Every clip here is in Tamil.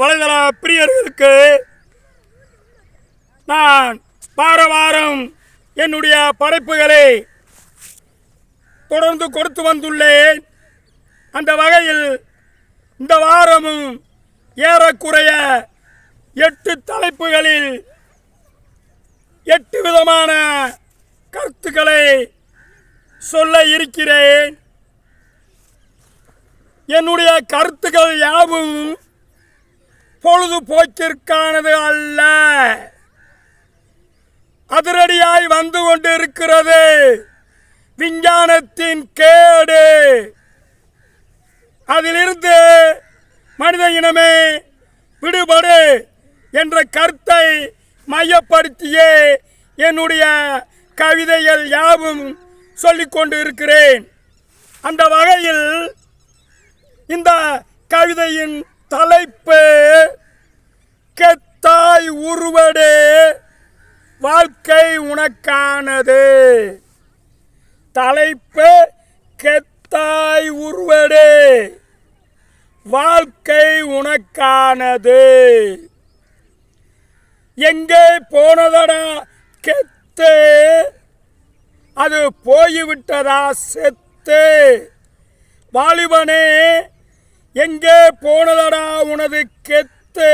வலைதள பிரியர்களுக்கு நான் வார வாரம் என்னுடைய படைப்புகளை தொடர்ந்து கொடுத்து வந்துள்ளேன். அந்த வகையில் இந்த வாரமும் ஏறக்குறைய எட்டு தலைப்புகளில் எட்டு விதமான கருத்துக்களை சொல்ல இருக்கிறேன். என்னுடைய கருத்துக்கள் யாவும் பொழுதுபோக்கிற்கானது அல்ல. அதிரடியாய் வந்து கொண்டிருக்கிறது. விஞ்ஞானத்தின் கேடு. அதிலிருந்து மனித இனமே விடுபடு என்ற கருத்தை மையப்படுத்தியே என்னுடைய கவிதைகள் யாவும் சொல்லிக்கொண்டு இருக்கிறேன் அந்த வகையில் இந்த கவிதையின் தலைப்பு கெத்தாய் உருவடு வாழ்க்கை உனக்கானது. தலைப்பு கெத்தாய் உருவடு வாழ்க்கை உனக்கானது. எங்கே போனதடா கெத்து அது போய்விட்டதா செத்து. வாலிபனே எங்கே போனதடா உனது கெத்து?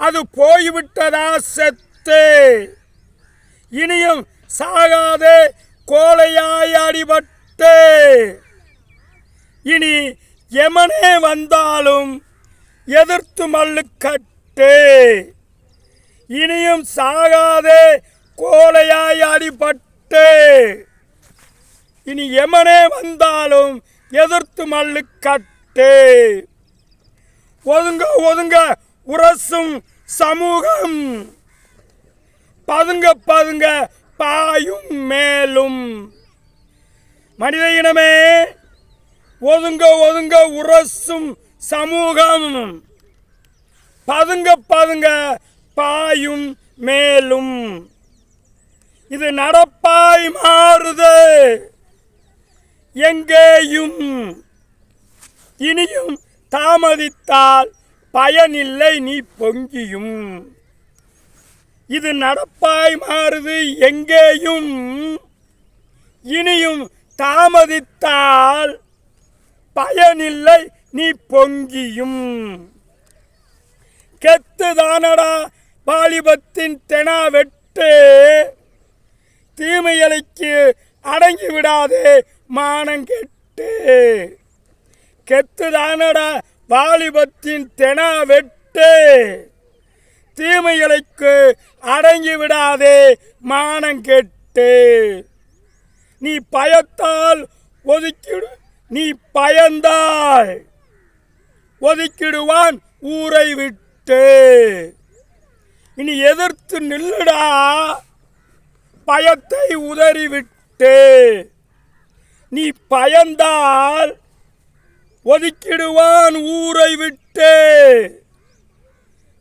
அது போய்விட்டதா செத்து? இனியும் சாகாதே கோலையாய் அடிபட்டு. இனி எமனே வந்தாலும் எதிர்த்து மல்லு கட்டு இனியும் சாகாதே கோலையாய் அடிபட்டு. இனி எமனே வந்தாலும் எதிர்த்து மல்லு கட்டு ஒதுங்க ஒதுங்க. உரசும் சமூகம். பதுங்க பதுங்க. பாயும் மேலும். மனித இனமே ஒதுங்க ஒதுங்க. உரசும் சமூகம். பதுங்க பதுங்க. பாயும் மேலும். இது நடப்பாய் மாறுது. எங்கேயும் இனியும் தாமதித்தால் பயனில்லை நீ பொங்கியும். இது நடப்பாய் மாறுது எங்கேயும். இனியும் தாமதித்தால் பயனில்லை நீ பொங்கியும். கெத்து தானடா வாலிபத்தின் தெனா வெட்டு. தீமையலைக்கு அடங்கி விடாதே மானங்கெட்டு. கெத்துதானடா? வாலிபத்தின் தெனா வெட்டு. தீமைகளுக்கு அடங்கி விடாதே மானம் கெட்டு. நீ பயத்தால் ஒதுக்கிடு நீ பயந்தால் ஒதுக்கிடுவான் ஊரை விட்டு. இனி எதிர்த்து நில்லுடா. பயத்தை உதறிவிட்டு. நீ பயந்தால் ஒதுக்கிடுவான் ஊரை விட்டு.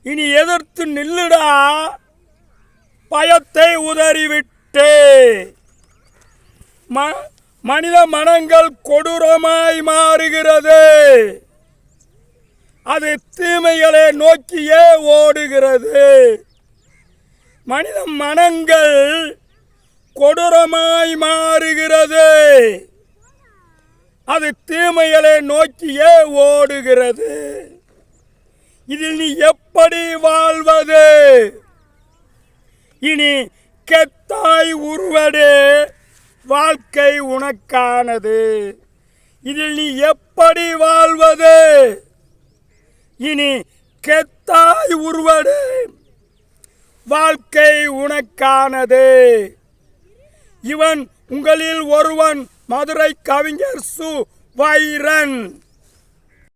இனி எதிர்த்து நில்லுடா. பயத்தை உதறிவிட்டு. ம- மனித மனங்கள் கொடூரமாய் மாறுகிறது. அது தீமைகளை நோக்கியே ஓடுகிறது. மனித மனங்கள் கொடூரமாய் மாறுகிறது. அது தீமைகளை நோக்கியே ஓடுகிறது. இதில் நீ எப்படி வாழ்வது? இனி கெத்தாய் உருவடு வாழ்க்கை உனக்கானது. இதில் நீ எப்படி வாழ்வது? இனி கெத்தாய் உருவடு வாழ்க்கை உனக்கானது. இவன் உங்களில் ஒருவன் மதுரை கவிஞர் சு. வைரன்.